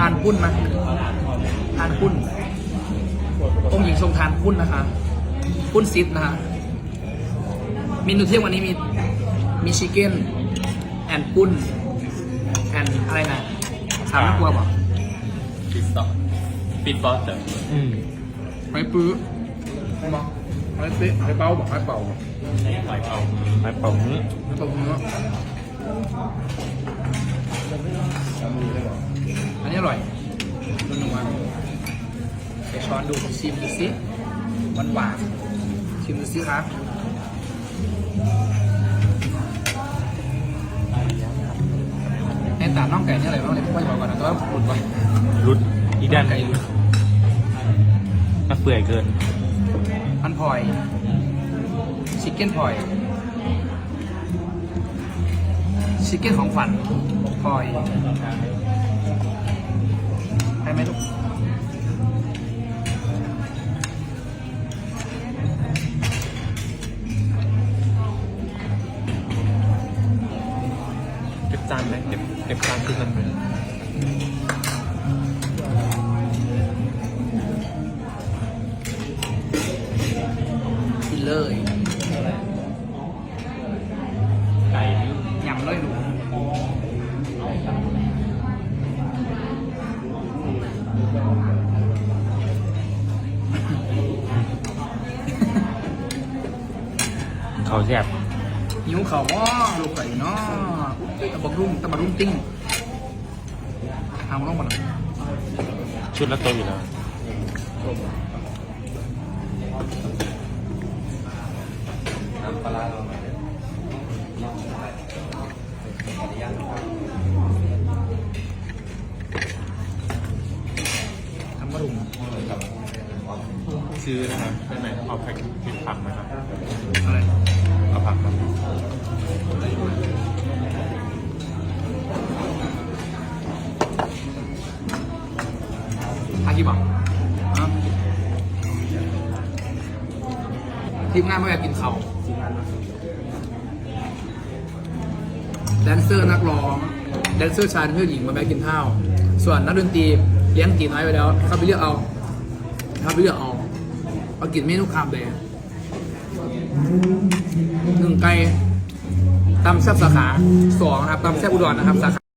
ทานปุ้นนะทานปุ้นองค์หญิงทรงทานปุ้นนะคะปุ้นซิดนะคะเมนูเที่ยงวันนี้มีมีชิคเก้นแอนปุ้นแอนอะไรนะสามนักกลัวบอกปิดต่อปิดบอสเตอร์อืมไม้ปื้อบอกไม้เป๊ะไม้เป้าบอกไม้เป่าบอกหอยเป่าไปเป่ามือไม้เป่าเนื้อ อันนี้อร่อยนุ่มๆไปช้อนดูชิมดูสิหวานหวานๆชิมดูสิครับในตาน้องไก่เนี่ยอะไรบ้างเนี่ยพ่อจะบอกก่อนนะแต่ว่าหลุดไปรุดอีกด้านไก่หลุดมันเปื่อยเกิน มันพลอยชิคเก้นพลอยชิคเก้นของฝันพลอย ใช่ไหมลูกเก็บจานไหมเก็บเก็บจานขึ้นมันเลยกินเลยไก่ยำเลยลูก เขาแซ่บหิวเขาว่าลูกไก่เนาะตะบักรุ่งตะบักรุ่งติ้งทำลงมาหน่อยชุดละตัวอยู่แล้วน้ำปลาร้าเราหน่อย ทำกระดุม ซื้อนะครับได้ไหมเอาแพ็คกินผักไหมครับอะไรเอาผักครับหากี่บอกฮะทีมงานไม่อยากกินเขาวแดนเซอร์นักร้องแดนเซอร์ชายเพื่อนหญิงมาแม่กินข้าว ส่วนนักดนตรีเลี้ยงตีน้อยไปแล้วเข้าไปเลือกเอาเข้าไปเลือกเอา เอากินเมนูคำเลยหนึ่งไก่ตำแซ่บสาขาสองนะครับตำแซ่บอุดรนะครับสาขา